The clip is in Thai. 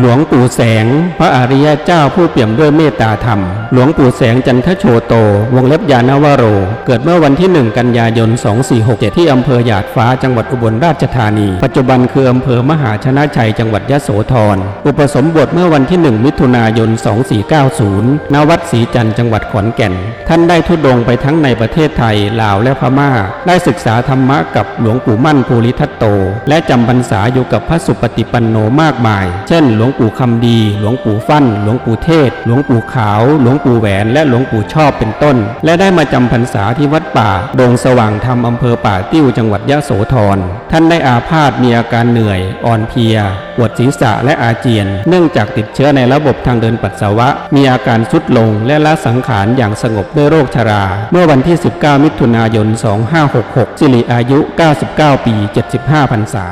หลวงปู่แสง พระอริยเจ้าผู้เปี่ยมด้วยเมตตาธรรม หลวงปู่แสงจันทโชโต วงเล็บยานวโร เกิดเมื่อวันที่ 1 กันยายน 2467 ที่อำเภอหยาดฟ้าจังหวัดอุบลราชธานี ปัจจุบันคืออำเภอมหาชนะชัยจังหวัดยะโสธร อุปสมบทเมื่อวันที่ 1 มิถุนายน 2490 ณ วัดศรีจันทร์จังหวัดขอนแก่น ท่านได้ทุดงไปทั้งในประเทศไทย ลาวและพม่า ได้ศึกษาธรรมะกับหลวงปู่มั่นภูริทัตโต และจำพรรษาอยู่กับพระสุปฏิปันโนมากมาย เช่นหลวงปู่คำดี หลวงปู่ฟั่น หลวงปู่เทศ หลวงปู่ขาว หลวงปู่แหวน และหลวงปู่ชอบเป็นต้น และได้มาจำพรรษาที่วัดป่า ดงสว่างธรรมอำเภอป่าติ้วจังหวัดยะโสธร ท่านได้อาพาธมีอาการเหนื่อย อ่อนเพลีย ปวดศีรษะและอาเจียน เนื่องจากติดเชื้อในระบบทางเดินปัสสาวะ มีอาการสุดลงและละสังขารอย่างสงบด้วยโรคชรา เมื่อวันที่ 19 มิถุนายน 2566 สิริอายุ 99 ปี 75พรรษา